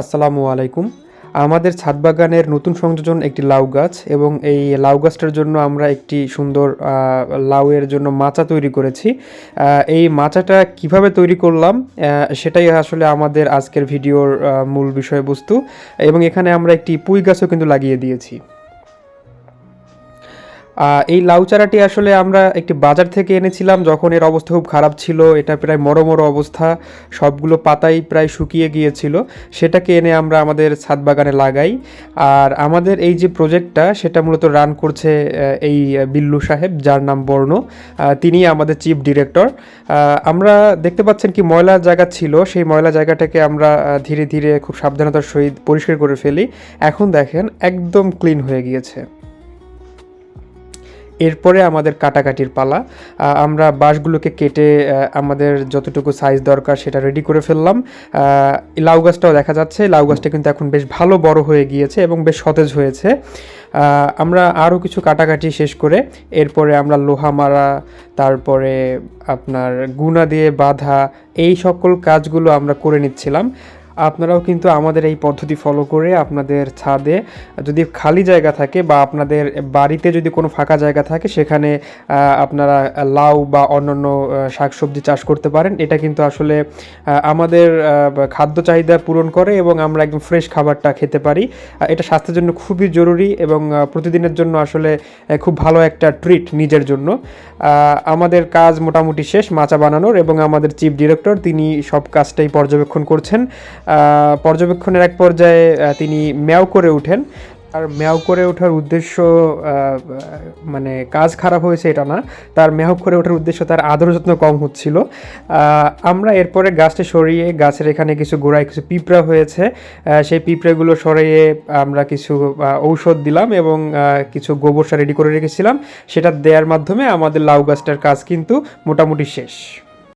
আসসালামু আলাইকুম। আমাদের ছাদ বাগানের নতুন সংযোজন একটি লাউ গাছ এবং এই লাউ গাছটার জন্য আমরা একটি সুন্দর লাউয়ের জন্য মাচা তৈরি করেছি। এই মাচাটা কীভাবে তৈরি করলাম সেটাই আসলে আমাদের আজকের ভিডিওর মূল বিষয়বস্তু এবং এখানে আমরা একটি পুঁই গাছও কিন্তু লাগিয়ে দিয়েছি। এই লাউ চারাটি আসলে আমরা একটি বাজার থেকে এনেছিলাম, যখন এর অবস্থা খুব খারাপ ছিল, এটা প্রায় মরো মরো অবস্থা, সবগুলো পাতাই প্রায় শুকিয়ে গিয়েছিল, সেটাকে এনে আমরা আমাদের ছাদ বাগানে লাগাই। আর আমাদের এই যে প্রজেক্টটা, সেটা মূলত রান করছে এই বিল্লু সাহেব, যার নাম বর্ণ তিনি আমাদের চিফ ডিরেক্টর। আমরা দেখতে পাচ্ছেন কি ময়লা জায়গা ছিল, সেই ময়লা জায়গাটাকে আমরা ধীরে ধীরে খুব সাবধানতার সহিত পরিষ্কার করে ফেলি। এখন দেখেন, একদম ক্লিন হয়ে গিয়েছে। এরপরে আমাদের কাটাকাটির পালা। আমরা বাঁশগুলোকে কেটে আমাদের যতটুকু সাইজ দরকার সেটা রেডি করে ফেললাম। লাউ গাছটাও দেখা যাচ্ছে। লাউ গাছটা কিন্তু এখন বেশ ভালো বড় হয়ে গিয়েছে এবং বেশ সতেজ হয়েছে। আমরা আরও কিছু কাটাকাটি শেষ করে এরপরে আমরা লোহা মারা, তারপরে আপনার গুনা দিয়ে বাঁধা, এই সকল কাজগুলো আমরা করে নিচ্ছিলাম। আপনারাও কিন্তু আমাদের এই পদ্ধতি ফলো করে আপনাদের ছাদে যদি খালি জায়গা থাকে বা আপনাদের বাড়িতে যদি কোনো ফাঁকা জায়গা থাকে, সেখানে আপনারা লাউ বা অন্যান্য শাকসবজি চাষ করতে পারেন। এটা কিন্তু আসলে আমাদের খাদ্য চাহিদা পূরণ করে এবং আমরা একদম ফ্রেশ খাবারটা খেতে পারি। এটা স্বাস্থ্যের জন্য খুবই জরুরি এবং প্রতিদিনের জন্য আসলে খুব ভালো একটা ট্রিট নিজের জন্য। আমাদের কাজ মোটামুটি শেষ, মাচা বানানোর এবং আমাদের চিফ ডিরেক্টর তিনি সব কাজটাই পর্যবেক্ষণ করছেন। পর্যবেক্ষণের এক পর্যায়ে তিনি ম্যাও করে ওঠেন। তার ম্যাও করে ওঠার উদ্দেশ্য মানে কাজ খারাপ হয়েছে এটা না। তার ম্যাও করে ওঠার উদ্দেশ্য তার আদর যত্ন কম হচ্ছিল। আমরা এরপরে গাছটা সরিয়ে, গাছের এখানে কিছু গোড়ায় কিছু পিঁপড়া হয়েছে। সেই পিঁপড়েগুলো সরিয়ে আমরা কিছু ঔষধ দিলাম এবং কিছু গোবর সার রেডি করে রেখেছিলাম। সেটা দেওয়ার মাধ্যমে আমাদের লাউ গাছটার কাজ কিন্তু মোটামুটি শেষ।